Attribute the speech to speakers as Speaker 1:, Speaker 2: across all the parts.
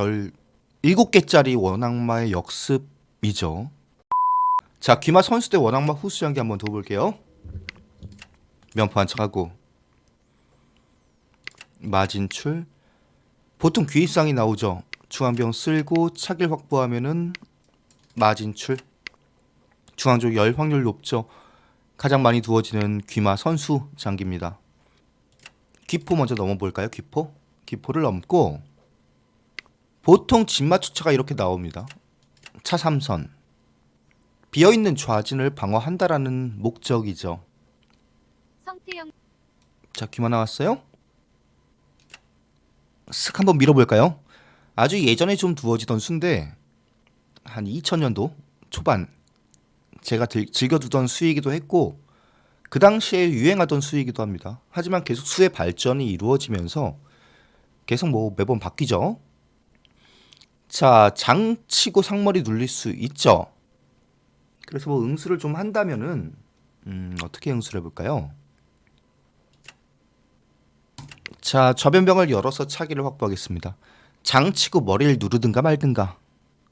Speaker 1: 별 7개짜리 원악마의 역습이죠. 자, 귀마 선수 대 원악마 후수 연기 한번 더 볼게요. 면포 한척하고 마진출 보통 귀입상이 나오죠. 중앙병 쓸고 차길 확보하면은 마진출 중앙쪽 열 확률 높죠. 가장 많이 두어지는 귀마 선수 장기입니다. 귀포 먼저 넘어볼까요? 귀포? 귀포를 넘고 보통 진마추차가 이렇게 나옵니다. 차 3선 비어있는 좌진을 방어한다라는 목적이죠.
Speaker 2: 성태영
Speaker 1: 자, 귀마 나왔어요? 쓱 한번 밀어볼까요? 아주 예전에 좀 두어지던 수인데 한 2000년도 초반 제가 들- 즐겨두던 수이기도 했고 그 당시에 유행하던 수이기도 합니다. 하지만 계속 수의 발전이 이루어지면서 계속 뭐 매번 바뀌죠. 자, 장 치고 상머리 눌릴 수 있죠. 그래서 뭐 응수를 좀 한다면은 음, 어떻게 응수를 해 볼까요? 자, 좌변병을 열어서 차기를 확보하겠습니다. 장 치고 머리를 누르든가 말든가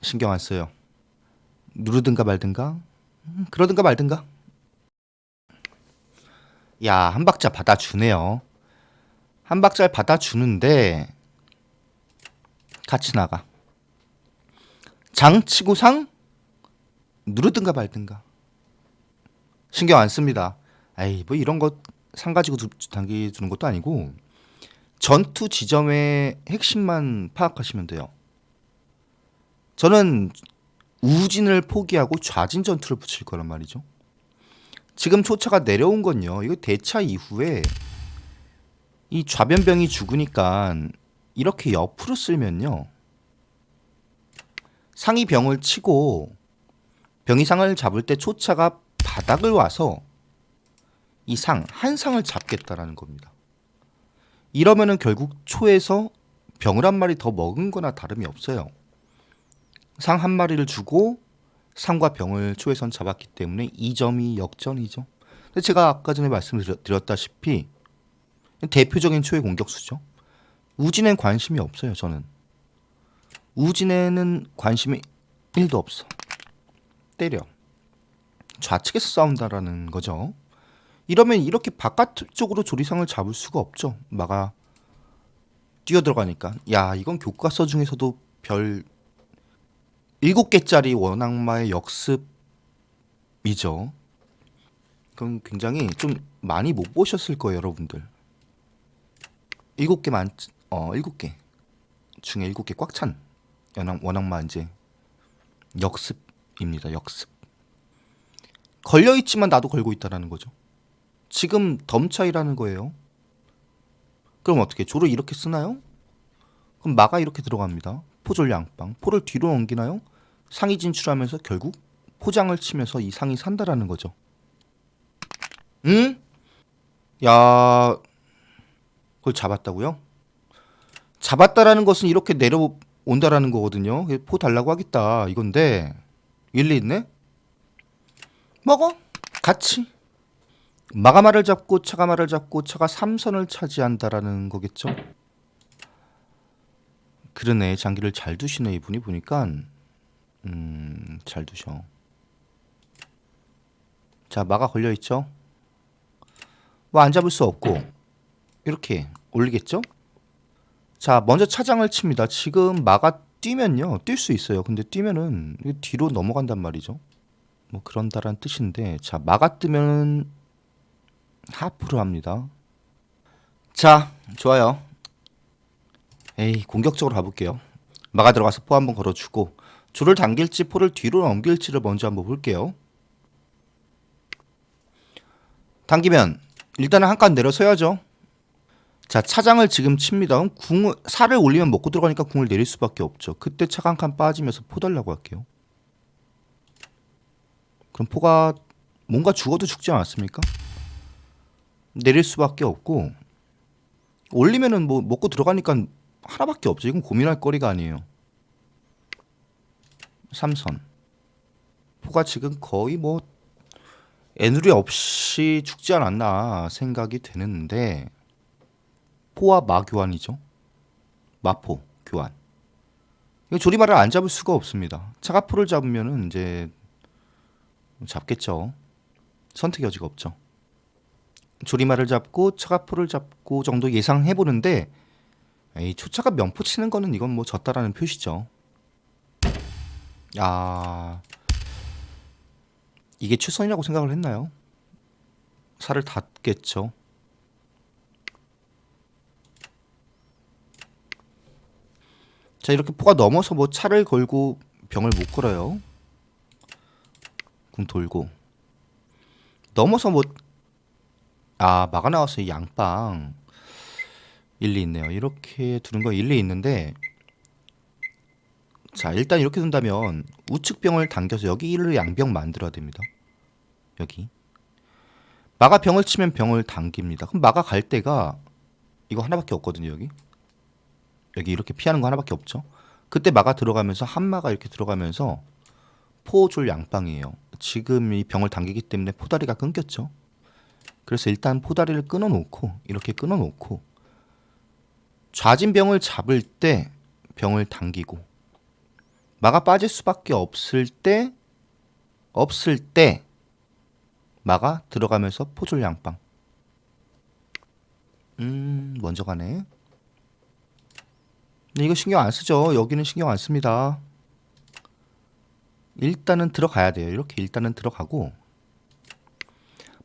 Speaker 1: 신경 안 써요. 누르든가 말든가 음, 그러든가 말든가. 야, 한 박자 받아주네요. 한 박자를 받아주는데 같이 나가. 장치고 상 누르든가 말든가. 신경 안 씁니다. 에이, 뭐 이런 거상 가지고 두- 당기 주는 것도 아니고 전투 지점의 핵심만 파악하시면 돼요. 저는 우진을 포기하고 좌진 전투를 붙일 거란 말이죠. 지금 초차가 내려온 건요. 이거 대차 이후에 이 좌변병이 죽으니까 이렇게 옆으로 쓸면요. 상이 병을 치고 병이 상을 잡을 때 초차가 바닥을 와서 이 상, 한 상을 잡겠다라는 겁니다. 이러면은 결국 초에서 병을 한 마리 더 먹은 거나 다름이 없어요. 상 한 마리를 주고 상과 병을 초에선 잡았기 때문에 이 점이 역전이죠. 근데 제가 아까 전에 말씀드렸다시피 대표적인 초의 공격수죠. 우진엔 관심이 없어요, 저는. 우진에는 관심이 1도 없어. 때려. 좌측에서 싸운다라는 거죠. 이러면 이렇게 바깥쪽으로 조리상을 잡을 수가 없죠. 마가 뛰어 들어가니까. 야, 이건 교과서 중에서도 별 7개짜리 원악마의 역습이죠. 그건 굉장히 좀 많이 못 보셨을 거예요, 여러분들. 7개 만, 어, 7개. 중에 7개 꽉 찬 원악, 원악마 이제 역습입니다, 역습. 걸려 있지만 나도 걸고 있다라는 거죠. 지금 덤 차이라는 거예요. 그럼 어떻게 조를 이렇게 쓰나요? 그럼 마가 이렇게 들어갑니다. 포졸 양빵. 포를 뒤로 넘기나요? 상이 진출하면서 결국 포장을 치면서 이 상이 산다라는 거죠. 응? 야, 그걸 잡았다고요? 잡았다라는 것은 이렇게 내려 온다라는 거거든요. 포 달라고 하겠다 이건데 일리 있네? 먹어 같이 마가마를 잡고 차가마를 잡고 차가 삼선을 차지한다라는 거겠죠. 그러네 장기를 잘 두시네 이분이 보니까 음 잘 두셔. 자 마가 걸려 있죠. 뭐 안 잡을 수 없고 이렇게 올리겠죠. 자 먼저 차장을 칩니다. 지금 마가 뛰면요 뛸 수 있어요. 근데 뛰면은 뒤로 넘어간단 말이죠. 뭐 그런다란 뜻인데 자 마가 뜨면 하프로 합니다. 자, 좋아요. 에이, 공격적으로 가볼게요. 마가 들어가서 포 한번 걸어주고 줄을 당길지 포를 뒤로 넘길지를 먼저 한번 볼게요. 당기면 일단은 한 칸 내려서야죠. 자, 차장을 지금 칩니다. 그럼 궁을 살을 올리면 먹고 들어가니까 궁을 내릴 수밖에 없죠. 그때 차가 한칸 빠지면서 포 달라고 할게요. 그럼 포가 뭔가 죽어도 죽지 않았습니까? 내릴 수밖에 없고 올리면은 뭐 먹고 들어가니까 하나밖에 없죠. 이건 고민할 거리가 아니에요. 삼선 포가 지금 거의 뭐 애누리 없이 죽지 않았나 생각이 되는데 포와 마 교환이죠. 마포 교환. 이거 조리말을 안 잡을 수가 없습니다. 차가포를 잡으면은 이제 잡겠죠. 선택 여지가 없죠. 조리말을 잡고 차가포를 잡고 정도 예상해 보는데 에이 초차가 면포 치는 거는 이건 뭐 졌다라는 표시죠. 아 이게 최선이라고 생각을 했나요? 살을 닫겠죠. 자 이렇게 포가 넘어서 뭐 차를 걸고 병을 못 걸어요. 궁 돌고 넘어서 뭐 아 막아 나왔어요 양빵 일리 있네요. 이렇게 두는 거 일리 있는데 자 일단 이렇게 둔다면 우측 병을 당겨서 여기를 양병 만들어야 됩니다. 여기 마가 병을 치면 병을 당깁니다. 그럼 마가 갈 때가 이거 하나밖에 없거든요 여기 여기 이렇게 피하는 거 하나밖에 없죠. 그때 마가 들어가면서 한마가 이렇게 들어가면서 포줄 양빵이에요. 지금 이 병을 당기기 때문에 포다리가 끊겼죠. 그래서 일단 포다리를 끊어놓고 이렇게 끊어놓고 좌진 병을 잡을 때 병을 당기고 마가 빠질 수밖에 없을 때 없을 때 마가 들어가면서 포줄 양빵. 음 먼저 가네. 근데 이거 신경 안 쓰죠. 여기는 신경 안 씁니다. 일단은 들어가야 돼요. 이렇게 일단은 들어가고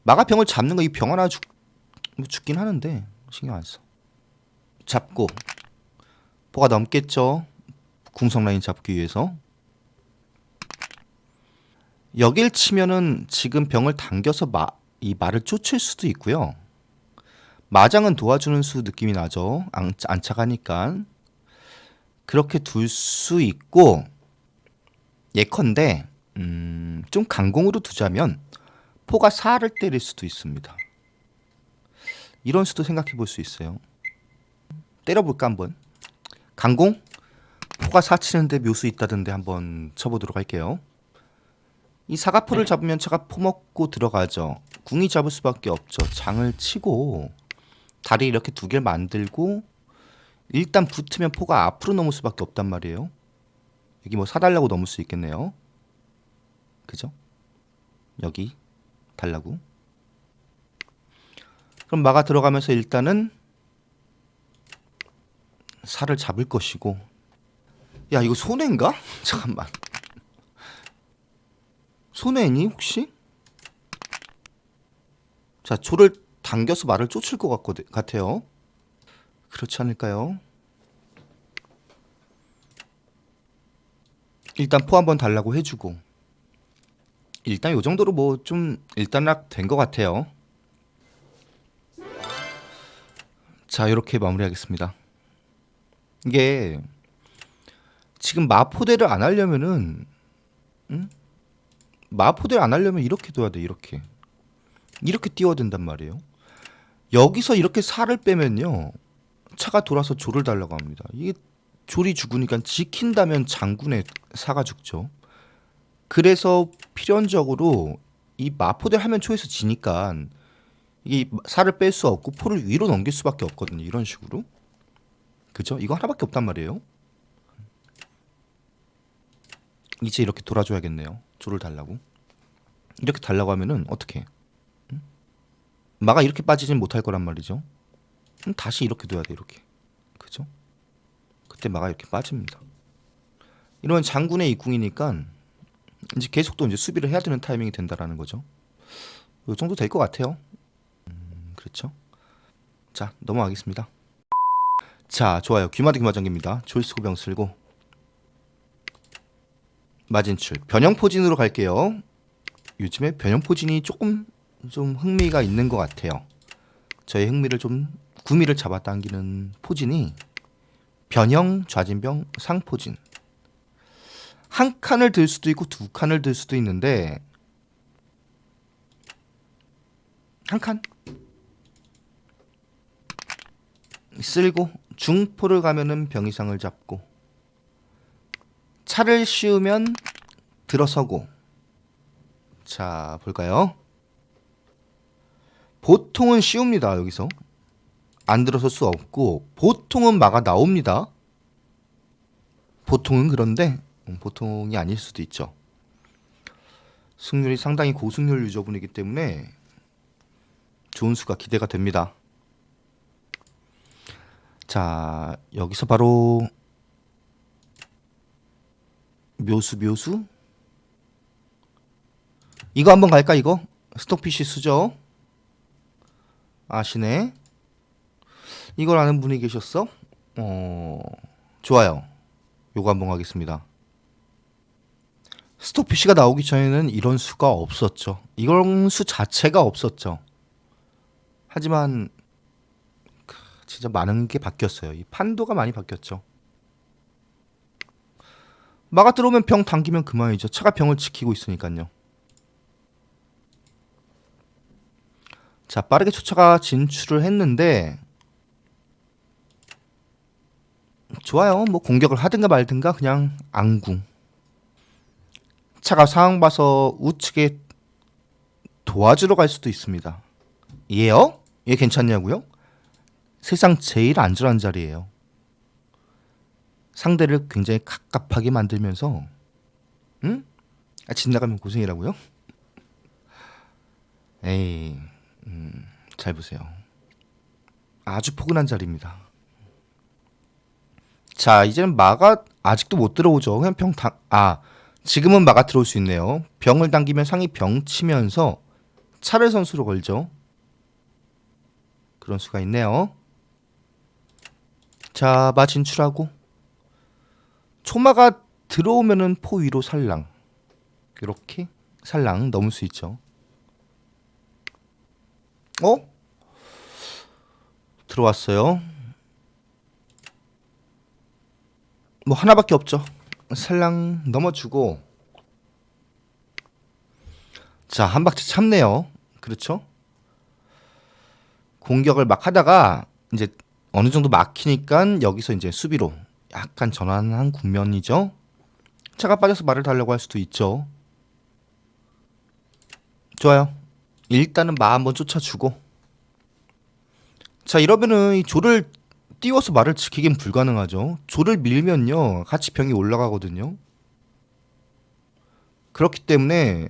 Speaker 1: 마가병을 잡는 거 이 병 하나 죽 죽긴 하는데 신경 안 써. 잡고 포가 넘겠죠. 궁성 라인 잡기 위해서 여길 치면은 지금 병을 당겨서 마, 이 말을 쫓을 수도 있고요. 마장은 도와주는 수 느낌이 나죠. 안, 안착하니까 그렇게 둘 수 있고 예컨대 음, 좀 강공으로 두자면 포가 사를 때릴 수도 있습니다. 이런 수도 생각해 볼 수 있어요. 때려볼까 한번. 강공 포가 사 치는데 묘수 있다던데 한번 쳐보도록 할게요. 이 사과포를 잡으면 차가 포 먹고 들어가죠. 궁이 잡을 수밖에 없죠. 장을 치고 다리 이렇게 두 개를 만들고 일단 붙으면 포가 앞으로 넘을 수밖에 없단 말이에요. 여기 뭐 사달라고 넘을 수 있겠네요. 그죠? 여기 달라고. 그럼 마가 들어가면서 일단은 살을 잡을 것이고. 야 이거 손해인가? 잠깐만. 손해니 혹시? 자 조를 당겨서 말을 쫓을 것 같거든, 같아요. 그렇지 않을까요? 일단 포 한번 달라고 해주고 일단 요 정도로 뭐 좀 일단락 된 것 같아요. 자 이렇게 마무리하겠습니다. 이게 지금 마포대를 안 하려면은 응? 마포대를 안 하려면 이렇게 둬야 돼 이렇게 이렇게 띄워야 된단 말이에요. 여기서 이렇게 살을 빼면요 차가 돌아서 조를 달라고 합니다. 이게 조리 죽으니까 지킨다면 장군의 사가 죽죠. 그래서 필연적으로 이 마포대 하면 초에서 지니까 이 살을 뺄 수 없고 포를 위로 넘길 수밖에 없거든요. 이런 식으로. 그죠? 이거 하나밖에 없단 말이에요. 이제 이렇게 돌아줘야겠네요. 조를 달라고. 이렇게 달라고 하면은 어떻게? 응? 마가 이렇게 빠지진 못할 거란 말이죠. 그럼 다시 이렇게 둬야 돼 이렇게. 그죠? 그때 마가 이렇게 빠집니다. 이러면 장군의 이궁이니까 이제 계속 또 이제 수비를 해야 되는 타이밍이 된다라는 거죠. 이 정도 될 것 같아요. 음, 그렇죠. 자 넘어가겠습니다. 자 좋아요. 귀마대 귀마장기입니다. 조이스 고병 쓸고 마진출 변형 포진으로 갈게요. 요즘에 변형 포진이 조금 좀 흥미가 있는 것 같아요. 저의 흥미를 좀 구미를 잡아당기는 포진이 변형 좌진병 상포진. 한 칸을 들 수도 있고 두 칸을 들 수도 있는데 한 칸? 쓸고 중포를 가면은 병 이상을 잡고 차를 씌우면 들어서고. 자 볼까요? 보통은 씌웁니다 여기서 안 들어설 수 없고 보통은 마가 나옵니다. 보통은 그런데 음, 보통이 아닐 수도 있죠. 승률이 상당히 고승률 유저분이기 때문에 좋은 수가 기대가 됩니다. 자, 여기서 바로 묘수 묘수 이거 한번 갈까 이거 스톡피쉬 수죠 아시네 이걸 아는 분이 계셨어? 어 좋아요. 요거 한번 가겠습니다. 스톡피쉬가 나오기 전에는 이런 수가 없었죠. 이런 수 자체가 없었죠. 하지만 크, 진짜 많은 게 바뀌었어요. 이 판도가 많이 바뀌었죠. 막아 들어오면 병 당기면 그만이죠. 차가 병을 지키고 있으니까요. 자, 빠르게 초차가 진출을 했는데 좋아요. 뭐 공격을 하든가 말든가 그냥 앙궁. 차가 상황 봐서 우측에 도와주러 갈 수도 있습니다. 얘요? 얘 괜찮냐고요? 세상 제일 안전한 자리예요. 상대를 굉장히 갑갑하게 만들면서 응? 아, 집 나가면 고생이라고요? 에이, 음, 잘 보세요. 아주 포근한 자리입니다. 자, 이제는 마가 아직도 못 들어오죠. 그냥 병 당, 아, 지금은 마가 들어올 수 있네요. 병을 당기면 상이 병 치면서 차를 선수로 걸죠. 그런 수가 있네요. 자, 마 진출하고 초마가 들어오면은 포 위로 살랑 이렇게 살랑 넘을 수 있죠. 어? 들어왔어요. 뭐 하나밖에 없죠. 살랑 넘어주고 자, 한 박자 참네요. 그렇죠? 공격을 막 하다가 이제 어느 정도 막히니까 여기서 이제 수비로 약간 전환한 국면이죠. 차가 빠져서 말을 달라고 할 수도 있죠. 좋아요. 일단은 마 한번 쫓아주고. 자 이러면은 이 조를 띄워서 말을 지키긴 불가능하죠. 조를 밀면요 같이 병이 올라가거든요. 그렇기 때문에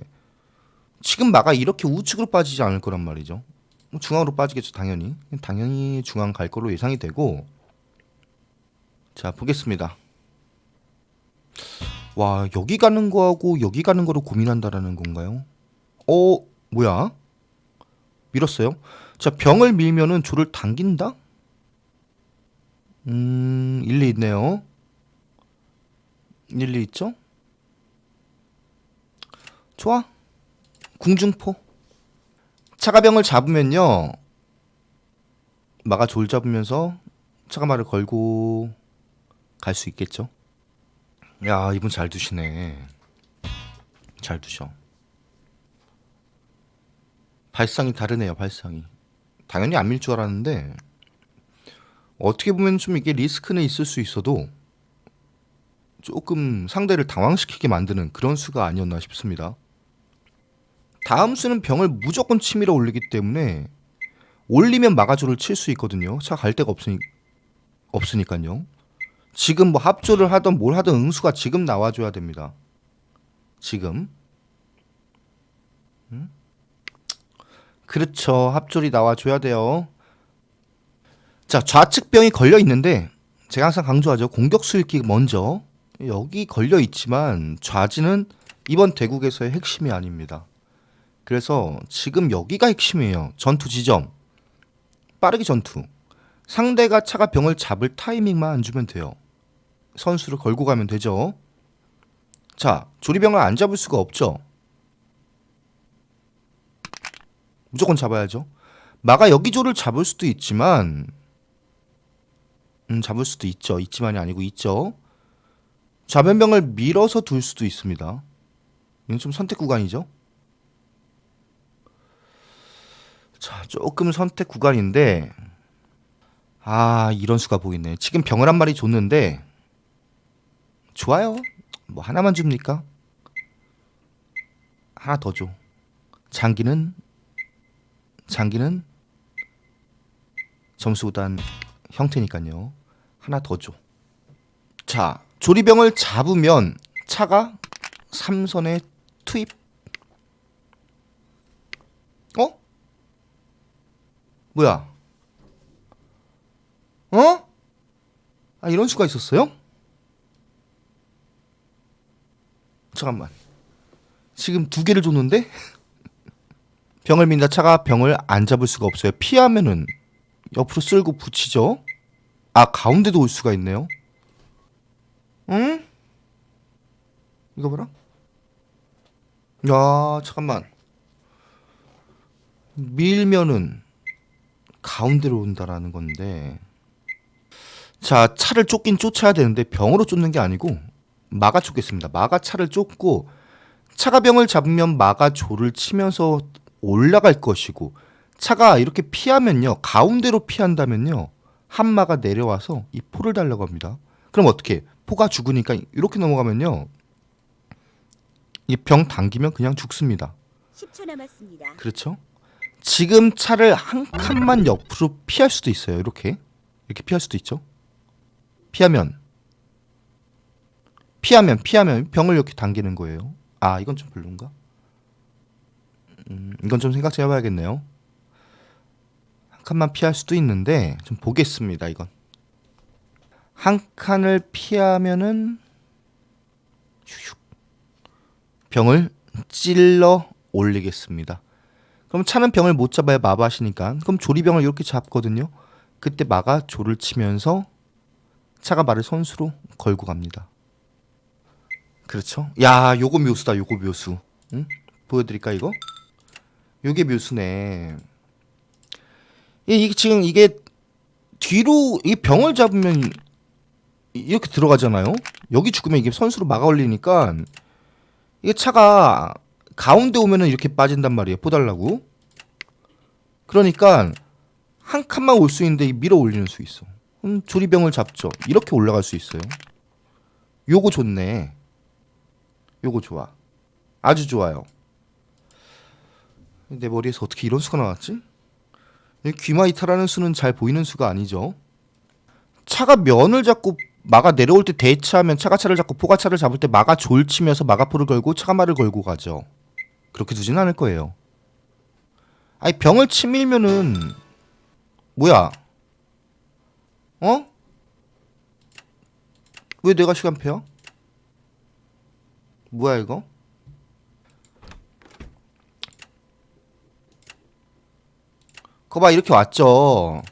Speaker 1: 지금 마가 이렇게 우측으로 빠지지 않을 거란 말이죠. 뭐 중앙으로 빠지겠죠 당연히. 당연히 중앙 갈 거로 예상이 되고. 자 보겠습니다. 와 여기 가는 거하고 여기 가는 거로 고민한다라는 건가요? 어 뭐야? 밀었어요. 자 병을 밀면은 조를 당긴다? 음 일리 있네요. 일리 있죠? 좋아. 궁중포. 차가병을 잡으면요. 마가 졸 잡으면서 차가마를 걸고 갈 수 있겠죠? 야 이분 잘 두시네. 잘 두셔. 발상이 다르네요. 발상이. 당연히 안 밀 줄 알았는데 어떻게 보면 좀 이게 리스크는 있을 수 있어도 조금 상대를 당황시키게 만드는 그런 수가 아니었나 싶습니다. 다음 수는 병을 무조건 치밀어 올리기 때문에 올리면 마가조를 칠 수 있거든요. 차 갈 데가 없으니 없으니까요. 지금 뭐 합조를 하던 뭘 하던 응수가 지금 나와줘야 됩니다. 지금. 음? 그렇죠. 합조리 나와줘야 돼요. 자 좌측 병이 걸려 있는데 제가 항상 강조하죠. 공격 수익기 먼저 여기 걸려 있지만 좌지는 이번 대국에서의 핵심이 아닙니다. 그래서 지금 여기가 핵심이에요. 전투 지점. 빠르게 전투. 상대가 차가 병을 잡을 타이밍만 안 주면 돼요. 선수를 걸고 가면 되죠. 자, 조리병을 안 잡을 수가 없죠. 무조건 잡아야죠. 마가 여기 조를 잡을 수도 있지만, 음, 잡을 수도 있죠. 있지만이 아니고 있죠. 좌변병을 밀어서 둘 수도 있습니다. 이건 좀 선택 구간이죠. 자, 조금 선택 구간인데, 아, 이런 수가 보이네. 지금 병을 한 마리 줬는데, 좋아요. 뭐 하나만 줍니까? 하나 더 줘. 장기는 장기는 점수단 형태니까요. 하나 더 줘. 자, 조리병을 잡으면 차가 삼선에 투입. 어? 뭐야? 어? 아 이런 수가 있었어요? 잠깐만. 지금 두 개를 줬는데 병을 민다 차가 병을 안 잡을 수가 없어요. 피하면은 옆으로 쓸고 붙이죠. 아 가운데도 올 수가 있네요. 응? 이거 봐라. 야 잠깐만. 밀면은 가운데로 온다라는 건데. 자 차를 쫓긴 쫓아야 되는데 병으로 쫓는 게 아니고 마가 쫓겠습니다. 마가 차를 쫓고 차가 병을 잡으면 마가 조를 치면서 올라갈 것이고 차가 이렇게 피하면요 가운데로 피한다면요 한마가 내려와서 이 포를 달라고 합니다. 그럼 어떻게? 포가 죽으니까 이렇게 넘어가면요 이 병 당기면 그냥 죽습니다.
Speaker 3: 10초 남았습니다.
Speaker 1: 그렇죠? 지금 차를 한 칸만 옆으로 피할 수도 있어요. 이렇게 이렇게 피할 수도 있죠. 피하면 피하면 피하면 병을 이렇게 당기는 거예요. 아 이건 좀 별론가? 음, 이건 좀 생각 좀 해봐야겠네요. 한 칸만 피할 수도 있는데 좀 보겠습니다. 이건 한 칸을 피하면은 병을 찔러 올리겠습니다. 그럼 차는 병을 못 잡아야 마바시니까 그럼 조리병을 이렇게 잡거든요. 그때 마가 조를 치면서 차가 말을 선수로 걸고 갑니다. 그렇죠? 야, 요거 묘수다. 요거 묘수. 응? 보여드릴까 이거? 요게 묘수네. 이, 이게 지금 이게 뒤로 이 병을 잡으면 이- 이렇게 들어가잖아요. 여기 죽으면 이게 선수로 막아 올리니까 이게 차가 가운데 오면은 이렇게 빠진단 말이에요. 포달라고. 그러니까 한 칸만 올 수 있는데 밀어 올리는 수 있어. 음, 조리병을 잡죠. 이렇게 올라갈 수 있어요. 요거 좋네. 요거 좋아. 아주 좋아요. 내 머리에서 어떻게 이런 수가 나왔지? 이 귀마이타라는 수는 잘 보이는 수가 아니죠. 차가 면을 잡고 마가 내려올 때 대차하면 차가 차를 잡고 포가 차를 잡을 때 마가 졸 치면서 마가포를 걸고 차가 말을 걸고 가죠. 그렇게 두진 않을 거예요. 아니 병을 치밀면은 뭐야? 어? 왜 내가 시간표야? 뭐야 이거? 거봐 이렇게 왔죠.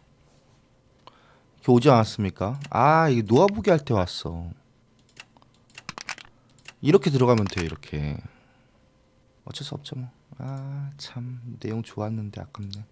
Speaker 1: 이렇게 오지 않았습니까? 아 이게 노아보기 할 때 왔어. 이렇게 들어가면 돼 이렇게. 어쩔 수 없죠 뭐. 아 참 내용 좋았는데 아깝네.